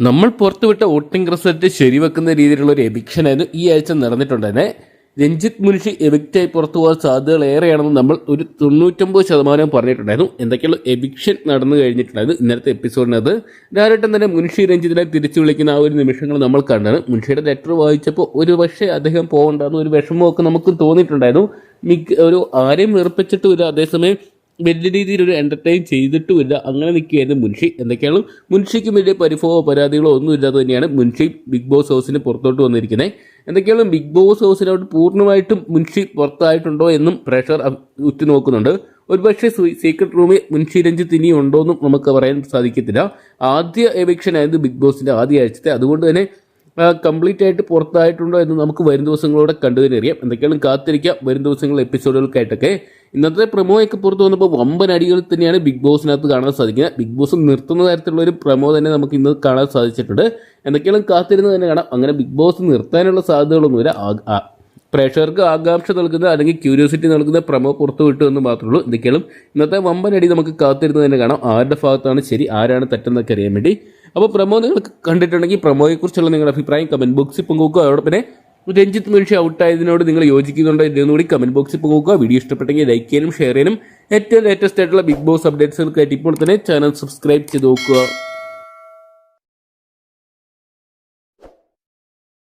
നമ്മൾ പുറത്തുവിട്ട voting result ശരിവെക്കുന്ന രീതിയിലുള്ള ഒരു എവിക്ഷൻ ആയിരുന്നു ഈ ആഴ്ച നടന്നിട്ടുണ്ടെന്നെ രഞ്ജിത്ത് മുനിഷി എവിക്റ്റായി പുറത്തു പോകാൻ സാധ്യതകൾ ഏറെയാണെന്ന് നമ്മൾ ഒരു തൊണ്ണൂറ്റൊമ്പത് ശതമാനം പറഞ്ഞിട്ടുണ്ടായിരുന്നു. എന്തൊക്കെയുള്ള എവിക്ഷൻ നടന്നു കഴിഞ്ഞിട്ടുണ്ടായിരുന്നു ഇന്നലത്തെ എപ്പിസോഡിനകത്ത് ഡയറക്റ്റ് തന്നെ മുൻഷി രഞ്ജിത്തിനെ തിരിച്ചു വിളിക്കുന്ന ആ ഒരു നിമിഷങ്ങൾ നമ്മൾ കണ്ടാണ്. മുൻഷിയുടെ ലെറ്റർ വായിച്ചപ്പോൾ ഒരു പക്ഷേ അദ്ദേഹം പോകണ്ടെന്ന് ഒരു വിഷമമൊക്കെ നമുക്ക് തോന്നിയിട്ടുണ്ടായിരുന്നു. മിക്ക ഒരു ആരെയും വെറുപ്പിച്ചിട്ടുമില്ല. അതേസമയം വലിയ രീതിയിൽ ഒരു എന്റർടൈൻ ചെയ്തിട്ടുമില്ല. അങ്ങനെ നിൽക്കുകയായിരുന്നു മുൻഷി. എന്തൊക്കെയാണ്? മുൻഷിക്ക് വലിയ പരിഭവമോ പരാതികളോ ഒന്നും ഇല്ലാതെ തന്നെയാണ് മുൻഷി ബിഗ് ബോസ് ഹൗസിന് പുറത്തോട്ട് വന്നിരിക്കുന്നത്. എന്തൊക്കെയാണ്? ബിഗ് ബോസ് ഹൗസിനോട് പൂർണമായിട്ടും മുൻഷി പുറത്തായിട്ടുണ്ടോ എന്നും പ്രഷർ ഉറ്റുനോക്കുന്നുണ്ട്. ഒരുപക്ഷെ സീക്രട്ട് റൂമിൽ മുൻഷി രഞ്ജിത്ത് ഇനി ഉണ്ടോ എന്നും നമുക്ക് പറയാൻ സാധിക്കത്തില്ല. ആദ്യ എവിക്ഷൻ ആയിരുന്നു ബിഗ് ബോസിന്റെ ആദ്യ ആഴ്ചത്തെ. അതുകൊണ്ട് തന്നെ കംപ്ലീറ്റ് ആയിട്ട് പുറത്തായിട്ടുണ്ടോ എന്ന് നമുക്ക് വരും ദിവസങ്ങളോടെ കണ്ടുതന്നെ അറിയാം. എന്തൊക്കെയാണ് കാത്തിരിക്കാം വരും ദിവസങ്ങളിലെ എപ്പിസോഡുകൾക്കായിട്ടൊക്കെ ഇന്നത്തെ പ്രമോ ഒക്കെ പുറത്ത് വന്നപ്പോൾ വമ്പൻ അടികൾ തന്നെയാണ് ബിഗ് ബോസിനകത്ത് കാണാൻ സാധിക്കുന്നത്. ബിഗ് ബോസ് നിർത്തുന്ന തരത്തിലുള്ള ഒരു പ്രമോ തന്നെ നമുക്ക് ഇന്ന് കാണാൻ സാധിച്ചിട്ടുണ്ട്. എന്തൊക്കെയാണ് കാത്തിരുന്ന് തന്നെ കാണാം. അങ്ങനെ ബിഗ് ബോസ് നിർത്താനുള്ള സാധ്യതകളൊന്നുമില്ല. പ്രേക്ഷകർക്ക് ആകാംക്ഷ നൽകുന്ന അല്ലെങ്കിൽ ക്യൂരിയോസിറ്റി നൽകുന്ന പ്രമോ പുറത്തു വിട്ടു എന്ന് മാത്രമേ ഉള്ളൂ. എന്തൊക്കെയാണ്? ഇന്നത്തെ വമ്പൻ അടി നമുക്ക് കാത്തിരുന്ന് തന്നെ കാണാം. ആരുടെ ഭാഗത്താണ് ശരി ആരാണ് തെറ്റെന്നൊക്കെ അറിയാൻ വേണ്ടി. അപ്പോൾ പ്രമോ നിങ്ങൾ കണ്ടിട്ടുണ്ടെങ്കിൽ പ്രമോയെക്കുറിച്ചുള്ള നിങ്ങളുടെ അഭിപ്രായം കമന്റ് ബോക്സിൽ പങ്കുവെക്കുക. അതോടൊപ്പം തന്നെ രഞ്ജിത്ത് മനുഷ്യ ഔട്ടായതിനോട് നിങ്ങൾ യോജിക്കുന്നുണ്ടോ ഇല്ലെന്ന് കൂടി കമന്റ് ബോക്സിൽ പങ്കുവെക്കുക. വീഡിയോ ഇഷ്ടപ്പെട്ടെങ്കിൽ ലൈക്ക് ചെയ്യാനും ഷെയർ ചെയ്യാനും ഏറ്റവും ലേറ്റസ്റ്റ് ആയിട്ടുള്ള ബിഗ് ബോസ് അപ്ഡേറ്റ്സുകൾക്കായിട്ട് ഇപ്പോൾ തന്നെ ചാനൽ സബ്സ്ക്രൈബ് ചെയ്ത് നോക്കുക.